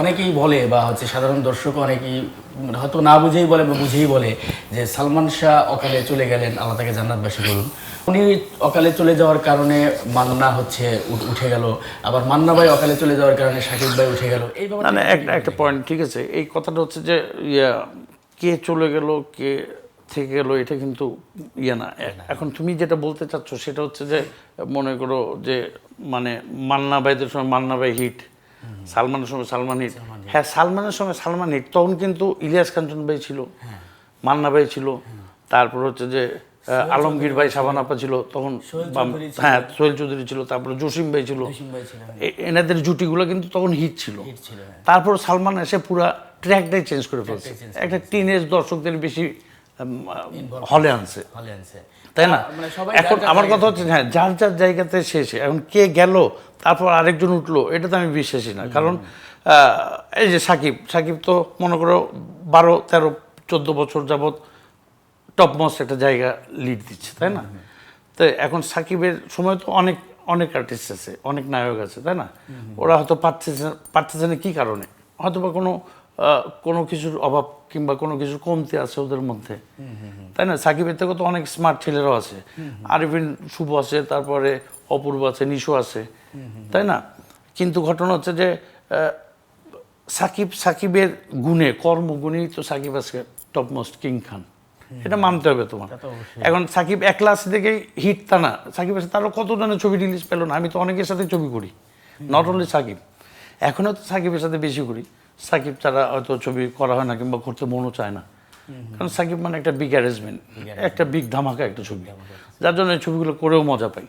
অনেকেই বলে বা হচ্ছে সাধারণ দর্শক অনেকেই হয়তো না বুঝেই বলে বা বুঝেই বলে যে সালমান শাহ অকালে চলে গেলেন আল্লাহ তাকে জান্নাতবাসী করুন। উনি অকালে চলে যাওয়ার কারণে মান্না হচ্ছে উঠে গেল আবার মান্না ভাই অকালে চলে যাওয়ার কারণে শাকিব ভাই উঠে গেল। এই না একটা একটা পয়েন্ট ঠিক আছে। এই কথাটা হচ্ছে যে ইয়া কে চলে গেল কে থেকে গেল এটা কিন্তু ইয়ে না। এখন তুমি যেটা বলতে চাচ্ছ সেটা হচ্ছে যে মনে করো যে মানে মান্না ভাইদের সময় মান্না ভাই হিট সালমানের সময় সালমান হিট। হ্যাঁ সালমানের সময় সালমান হিট। তখন কিন্তু ইলিয়াস কাঞ্চন ভাই ছিল মান্না ভাই ছিল তারপর হচ্ছে যে আলমগীর ভাই সাবানাপা ছিল তখন। হ্যাঁ সোহেল চৌধুরী ছিল তারপরে জসিম ভাই ছিল। এনাদের জুটিগুলো কিন্তু তখন হিট ছিল। হ্যাঁ। তারপর সালমান এসে পুরা ট্র্যাকটাই চেঞ্জ করে ফেলছে। একটা টিনেজ দর্শকদের বেশি হলে আনছে। তাই না? মানে এখন আমার কথা হচ্ছে হ্যাঁ যার যার জায়গাতে শেষে। এখন কে গেল তারপর আরেকজন উঠল এটা তো আমি বিশ্বাসী না। কারণ এই যে সাকিব সাকিব তো মনে করো বারো তেরো চোদ্দ বছর যাবৎ টপ মোস্ট একটা জায়গা লিড দিচ্ছে তাই না? তো এখন সাকিবের সময় তো অনেক অনেক আর্টিস্ট আছে অনেক নায়ক আছে তাই না? ওরা হয়তো পারতেছে পারতেছে না কী কারণে? হয়তো বা কোনো কোনো কিছুর অভাব কিংবা কোনো কিছুর কমতি আছে ওদের মধ্যে। তাই না? সাকিবের থেকে তো অনেক স্মার্ট ছেলেরাও আছে। আরিফিন শুভ আছে তারপরে অপূর্ব আছে নিশু আছে। তাই না? কিন্তু ঘটনা হচ্ছে যে সাকিব সাকিবের গুণে কর্মগুণেই তো সাকিব আজকে টপ মোস্ট কিং খান। এটা মানতে হবে তোমার। এখন সাকিব একলা আছে থেকেই হিট তা না। সাকিবের সাথে আরও কত জনের ছবি রিলিজ পেল না? আমি তো অনেকের সাথে ছবি করি। Not only Shakib. এখনও তো সাকিবের সাথে বেশি করি। সাকিব ছাড়া হয়তো ছবি করা হয় না কিংবা করতে মনও চায় না। কারণ সাকিব মানে একটা বিগ অ্যারেঞ্জমেন্ট একটা বিগ ধামাকা একটা ছবি। যার জন্য এই ছবিগুলো করেও মজা পাই।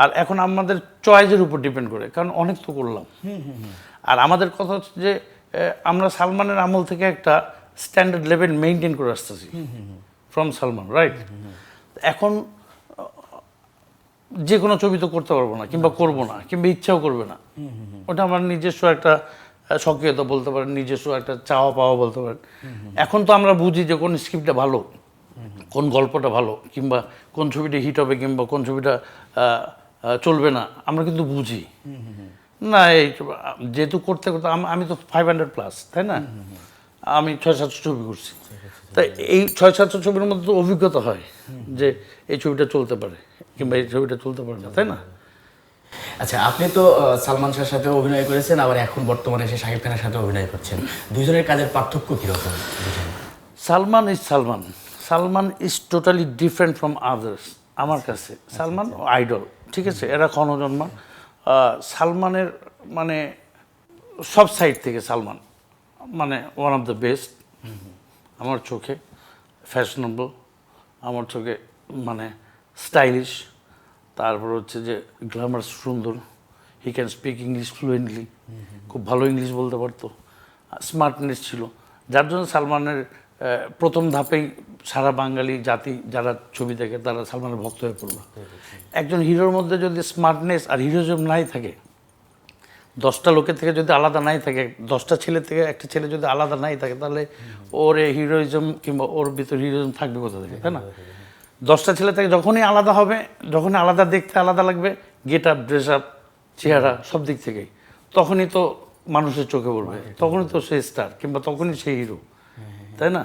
আর এখন আমাদের চয়েসের উপর ডিপেন্ড করে কারণ অনেক তো করলাম। আর আমাদের কথা হচ্ছে যে আমরা সালমানের আমল থেকে একটা স্ট্যান্ডার্ড লেভেল মেনটেন করে আসতেছি। ফ্রম সালমান রাইট এখন যে কোনো ছবি তো করতে পারব না কিংবা করব না কিংবা ইচ্ছাও করবে না। ওটা আমার নিজস্ব একটা সক্রিয়তা বলতে পারেন, নিজস্ব একটা চাওয়া পাওয়া বলতে পারেন। এখন তো আমরা বুঝি যে কোন স্ক্রিপ্টটা ভালো, কোন গল্পটা ভালো, কিংবা কোন ছবিটা হিট হবে কিংবা কোন ছবিটা চলবে না, আমরা কিন্তু বুঝি। না, এই যেহেতু করতে করতে আমি তো ফাইভ হান্ড্রেড প্লাস তাই না? আমি ছয় সাতশো ছবি করছি। তাই এই ছয় সাতশো ছবির মধ্যে তো অভিজ্ঞতা হয় যে এই ছবিটা চলতে পারে, কিংবা এই ছবিটা চলতে পারে না, তাই না? আচ্ছা আপনি তো সালমান শাহের সাথে অভিনয় করেছেন আবার এখন বর্তমানে এসে শাকিব খানের সাথে অভিনয় করছেন। দুজনের কাজের পার্থক্য কীরকম? Salman is Salman. Salman is totally different from others আমার কাছে। সালমান আইডল ঠিক আছে? এরা ক্ষণজন্মা। সালমানের মানে সব সাইড থেকে সালমান মানে ওয়ান অফ দ্য বেস্ট আমার চোখে ফ্যাশনেবল আমার চোখে মানে স্টাইলিশ তারপর হচ্ছে যে গ্ল্যামার সুন্দর। He can speak English fluently খুব ভালো ইংলিশ বলতে পারতো। স্মার্টনেস ছিল। যার জন্য সালমানের প্রথম ধাপেই সারা বাঙালি জাতি যারা ছবি দেখে তারা সালমানের ভক্ত হয়ে পড়ল। একজন হিরোর মধ্যে যদি স্মার্টনেস আর হিরোজম নাই থাকে, দশটা লোকের থেকে যদি আলাদা নাই থাকে, দশটা ছেলে থেকে একটা ছেলে যদি আলাদা নাই থাকে, তাহলে ওর হিরোইজম কিংবা ওর ভিতর হিরোইজম থাকবে কোথা থেকে, তাই না? দশটা ছেলে থেকে যখনই আলাদা হবে, যখনই আলাদা দেখতে আলাদা লাগবে গেট আপ ড্রেস আপ চেহারা, সব দিক থেকেই। তখনই তো মানুষের চোখে পড়বে, তখনই তো সে স্টার কিংবা তখনই সে হিরো তাই না?